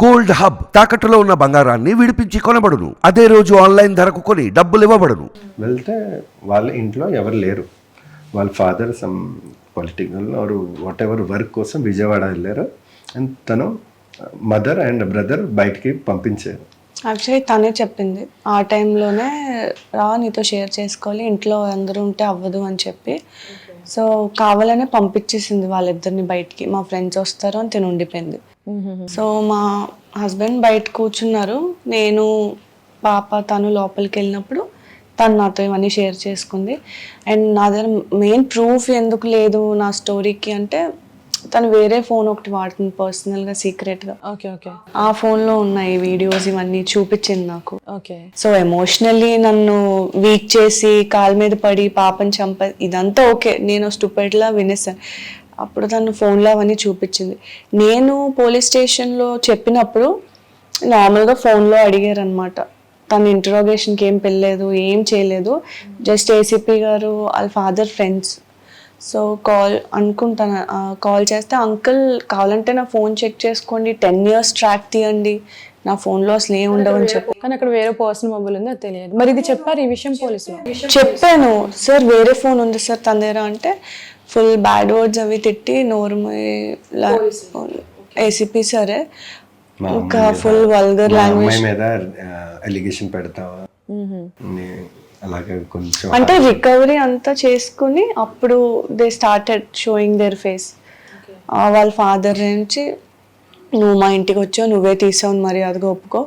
Gold hub తాకట్టులో ఉన్న బంగారాన్ని విడిపించి కొనబడును. అదే రోజు ఆన్లైన్ ధరకు కొని డబ్బులు ఇవ్వబడును. వెళ్తే వాళ్ళ ఇంట్లో ఎవరు లేరు. వాళ్ళ father some political or whatever work కోసం విజయవాడ వెళ్ళారు. అండ్ తను మదర్ అండ్ బ్రదర్ బయటికి పంపించారు. యాక్చువల్లీ తనే చెప్పింది. ఆ టైంలోనే రా నీతో షేర్ చేసుకోవాలి. ఇంట్లో అందరూ ఉంటే అవ్వదు అని చెప్పి. సో కావాలనే పంపించేసింది వాళ్ళిద్దరిని బయటికి. మా ఫ్రెండ్స్ వస్తారు అని తిని ఉండిపోయింది. సో మా హస్బెండ్ బయట కూర్చున్నారు. నేను పాప తను లోపలికి వెళ్ళినప్పుడు తను నాతో ఇవన్నీ షేర్ చేసుకుంది. అండ్ నా దగ్గర మెయిన్ ప్రూఫ్ ఎందుకు లేదు నా స్టోరీకి అంటే తను వేరే ఫోన్ ఒకటి వాడుతుంది పర్సనల్గా సీక్రెట్గా ఓకే ఓకే ఆ ఫోన్లో ఉన్నాయి వీడియోస్ ఇవన్నీ చూపించింది నాకు. ఓకే సో ఎమోషనల్లీ నన్ను వీక్ చేసి కాలు మీద పడి పాపని చంప ఇదంతా ఓకే నేను స్టూపెడ్లా వినేసాను. అప్పుడు తను ఫోన్లో అవన్నీ చూపించింది. నేను పోలీస్ స్టేషన్లో చెప్పినప్పుడు నార్మల్గా ఫోన్లో అడిగారు అనమాట తను ఇంటరోగేషన్కి ఏం పెళ్ళలేదు ఏం చేయలేదు. జస్ట్ ఏసీపీ గారు వాళ్ళ ఫాదర్ ఫ్రెండ్స్. సో కాల్ అనుకుంటాను కాల్ చేస్తే అంకుల్ కావాలంటే నా ఫోన్ చెక్ చేసుకోండి టెన్ ఇయర్స్ ట్రాక్ తీయండి. నా ఫోన్లో అసలు ఏం ఉండవని చెప్పి. కానీ అక్కడ వేరే పర్సన్ మొబైల్ ఉంది అది తెలియదు. మరి ఇది చెప్పారు ఈ విషయం పోలీసులు? చెప్పాను సార్ వేరే ఫోన్ ఉంది సార్ తన దగ్గర. అంటే ఫుల్ బ్యాడ్ వర్డ్స్ అవి తిట్టి నోరు ఏసీపీ సరే. ఇంకా ఫుల్ వల్గర్ లాంగ్వేజ్ మీద ఎలిగేషన్ పెడతావా? అలాగే కొంచెం అంటే రికవరీ అంతా చేసుకుని అప్పుడు they started showing their face వాళ్ళ ఫాదర్ నుంచి నువ్వు మా ఇంటికి వచ్చావు నువ్వే తీసావు మర్యాదగా ఒప్పుకో.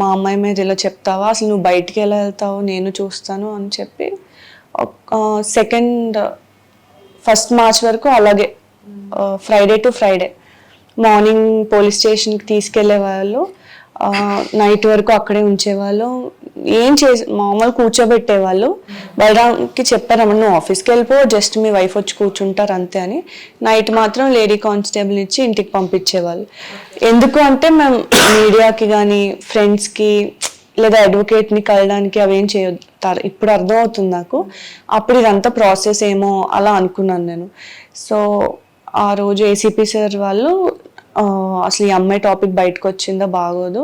మా అమ్మాయి మీద ఇలా చెప్తావా? అసలు నువ్వు బయటికి ఎలా వెళ్తావు? నేను చూస్తాను అని చెప్పి సెకండ్ ఫస్ట్ మార్చ్ వరకు అలాగే Friday to Friday morning police స్టేషన్కి తీసుకెళ్ళే వాళ్ళు నైట్ వరకు అక్కడే ఉంచేవాళ్ళు. ఏం చేసి మామూలు కూర్చోబెట్టేవాళ్ళు. బలరామ్కి చెప్పారమ్మ నువ్వు ఆఫీస్కి వెళ్ళిపో జస్ట్ మీ వైఫ్ వచ్చి కూర్చుంటారు అంతే అని. నైట్ మాత్రం లేడీ కానిస్టేబుల్ ఇచ్చి ఇంటికి పంపించేవాళ్ళు. ఎందుకు అంటే మేము మీడియాకి కానీ ఫ్రెండ్స్కి లేదా అడ్వకేట్ని కలడానికి అవేం చేయొద్దు. ఇప్పుడు అర్థమవుతుంది నాకు. అప్పుడు ఇదంతా ప్రాసెస్ ఏమో అలా అనుకున్నాను నేను. సో ఆ రోజు ఏసీపీ సార్ వాళ్ళు అసలు ఈ అమ్మాయి టాపిక్ బయటకు వచ్చిందో బాగోదు.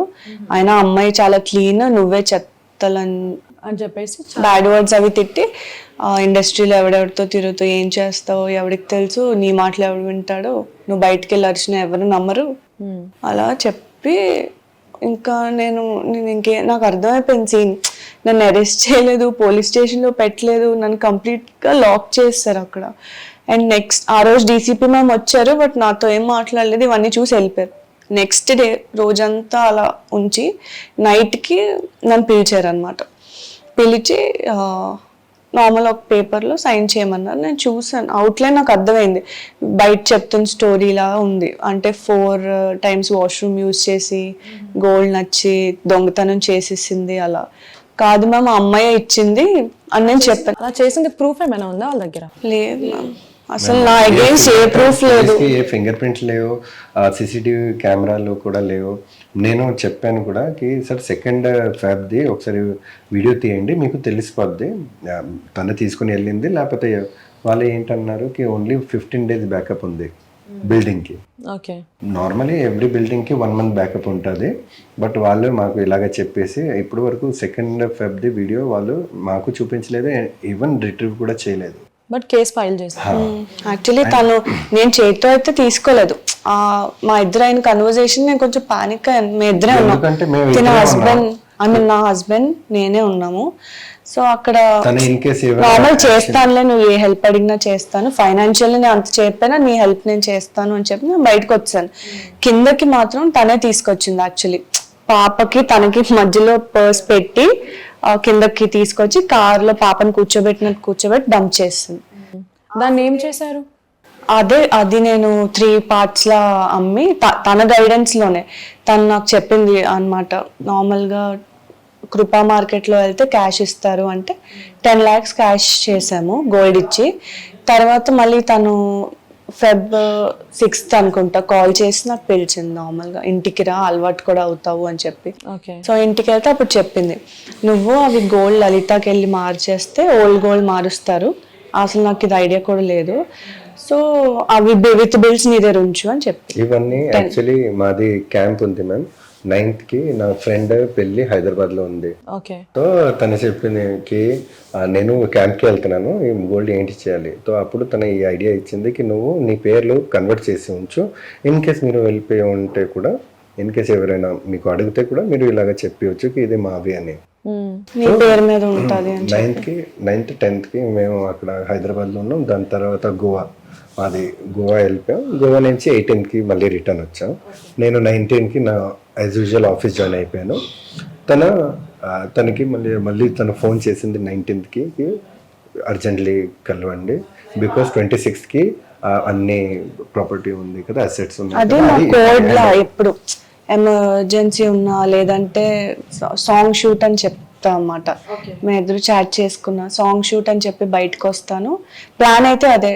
అయినా అమ్మాయి చాలా క్లీన్ నువ్వే చెత్తలని అని చెప్పేసి బ్యాడ్ వర్డ్స్ అవి తిట్టి ఇండస్ట్రీలో ఎవడెవరితో తిరుగుతూ ఏం చేస్తావు ఎవరికి తెలుసు నీ మాటలు ఎవడు వింటాడు నువ్వు బయటికి వెళ్ళి అరిచినా ఎవరు నమ్మరు. అలా చెప్పి ఇంకా నేను నేను ఇంకే నాకు అర్థమైపోయింది సీన్ నన్ను అరెస్ట్ చేయలేదు పోలీస్ స్టేషన్లో పెట్టలేదు నన్ను కంప్లీట్గా లాక్ చేస్తారు అక్కడ. అండ్ నెక్స్ట్ ఆ రోజు డీసీపీ మ్యామ్ వచ్చారు బట్ నాతో ఏం మాట్లాడలేదు ఇవన్నీ చూసి వెళ్ళిపోయారు. నెక్స్ట్ డే రోజంతా అలా ఉంచి నైట్కి నన్ను పిలిచారు అనమాట పిలిచి నార్మల్ ఒక పేపర్లో సైన్ చేయమన్నారు. నేను చూసాను అవుట్లైన్ నాకు అర్థమైంది. బయట చెప్తున్న స్టోరీలా ఉంది. అంటే ఫోర్ టైమ్స్ వాష్రూమ్ యూజ్ చేసి గోల్డ్ నచ్చి దొంగతనం చేసేసింది అలా. కాదు మ్యామ్ ఆ అమ్మాయి ఇచ్చింది అని నేను చెప్పాను. అలా చేసింది ప్రూఫ్ ఏమైనా ఉందా వాళ్ళ దగ్గర? లేదు మ్యామ్. అసలు నా అగేన్స్ట్ ఏ ప్రూఫ్ లేదు ఏ ఫింగర్ ప్రింట్స్ లేవు. సీసీటీవీ కెమెరాలు కూడా లేవు. నేను చెప్పాను కూడా కి సార్ సెకండ్ ఫ్యాబ్ది ఒకసారి వీడియో తీయండి మీకు తెలిసిపోద్ది. తను తీసుకుని వెళ్ళింది లేకపోతే వాళ్ళు ఏంటన్నారు కి ఓన్లీ ఫిఫ్టీన్ డేస్ బ్యాకప్ ఉంది బిల్డింగ్కి ఓకే నార్మలీ ఎవ్రీ బిల్డింగ్కి వన్ మంత్ బ్యాకప్ ఉంటుంది బట్ వాళ్ళు మాకు ఇలాగ చెప్పేసి ఇప్పటి వరకు సెకండ్ ఫెబ్ది వీడియో వాళ్ళు మాకు చూపించలేదు ఈవెన్ రిట్రీవ్ కూడా చేయలేదు. బట్ కేసు ఫైల్ యాక్చువల్లీ తను నేను చేతితో అయితే తీసుకోలేదు. మా ఇద్దరు అయిన కన్వర్జేషన్ నేను కొంచెం పానిక్ అయ్యాను. మేము ఇద్దరే ఉన్నాం. తిన హస్బెండ్ ఐ మీన్ నా హస్బెండ్ నేనే ఉన్నాము. సో అక్కడ తను ఇన్ కేస్ నార్మల్ చేస్తానులే నువ్వు ఏ హెల్ప్ అడిగినా చేస్తాను. ఫైనాన్షియల్ నేను అంత చెప్పినా నీ హెల్ప్ నేను చేస్తాను అని చెప్పి నేను బయటకు వచ్చాను. కిందకి మాత్రం తనే తీసుకొచ్చింది యాక్చువల్లీ పాపకి తనకి మధ్యలో పర్స్ పెట్టి కిందకి తీసుకొచ్చి కార్లో పాపని కూర్చోబెట్టినట్టు కూర్చోబెట్టి డంప్ చేస్తుంది దాన్ని ఏం చేశారు? అదే అది నేను త్రీ పార్ట్స్ లా అమ్మి తన గైడెన్స్లోనే. తను నాకు చెప్పింది అన్నమాట నార్మల్గా కృపా మార్కెట్లో వెళ్తే క్యాష్ ఇస్తారు అంటే టెన్ లాక్స్ క్యాష్ చేసాము గోల్డ్ ఇచ్చి. తర్వాత మళ్ళీ తను ఫెబ్ సిక్స్త్ అనుకుంటా కాల్ చేసి నాకు పిలిచింది నార్మల్గా ఇంటికి రా అలవాటు కూడా అవుతావు అని చెప్పి. ఓకే. సో ఇంటికి వెళ్తే అప్పుడు చెప్పింది నువ్వు అవి గోల్డ్ లలితాకి వెళ్ళి మార్చేస్తే ఓల్డ్ గోల్డ్ మారుస్తారు. అసలు నాకు ఇది ఐడియా కూడా లేదు. సో అవి విత్ బిల్స్ నీ దగ్గర ఉంచు అని చెప్పి. ఇవన్నీ యాక్చువల్లీ మాది క్యాంప్ ఉంది మ్యామ్ నైన్త్కి నా ఫ్రెండ్ పెళ్ళి హైదరాబాద్లో ఉంది. ఓకే సో తను చెప్పిందికి నేను క్యాంప్కి వెళ్తున్నాను. ఈ గోల్డ్ ఏంటి చేయాలి? సో అప్పుడు తన ఈ ఐడియా ఇచ్చింది కి నువ్వు నీ పేర్లు కన్వర్ట్ చేసి ఉంచు. ఇన్ కేస్ మీరు వెళ్ళిపోయి ఉంటే కూడా ఇన్ కేస్ ఎవరైనా మీకు అడిగితే కూడా మీరు ఇలాగ చెప్పవచ్చు కి ఇది మావి అని. పేరు మీద ఉంటుంది నైన్త్కి నైన్త్ టెన్త్కి మేము అక్కడ హైదరాబాద్లో ఉన్నాం. దాని తర్వాత గోవా. మాది గోవా వెళ్ళిపోయాం. గోవా నుంచి ఎయిటీన్త్కి మళ్ళీ రిటర్న్ వచ్చాం. నేను నైన్టీన్కి నా యాజ్ యూజువల్ ఆఫీస్ జాయిన్ అయిపోయాను. తన తనకి మళ్ళీ మళ్ళీ తను ఫోన్ చేసింది నైన్టీన్త్కి అర్జెంట్లీ కలవండి. బికాస్ ట్వంటీ సిక్స్త్కి అన్ని ప్రాపర్టీ ఉంది కదా అసెట్స్ ఉన్నాయి ఎప్పుడు ఎమర్జెన్సీ ఉన్నా లేదంటే సాంగ్ షూట్ అని చెప్తా అన్నమాట. మేము ఎదురు చాట్ చేసుకున్నా సాంగ్ షూట్ అని చెప్పి బయటకు వస్తాను ప్లాన్ అయితే అదే.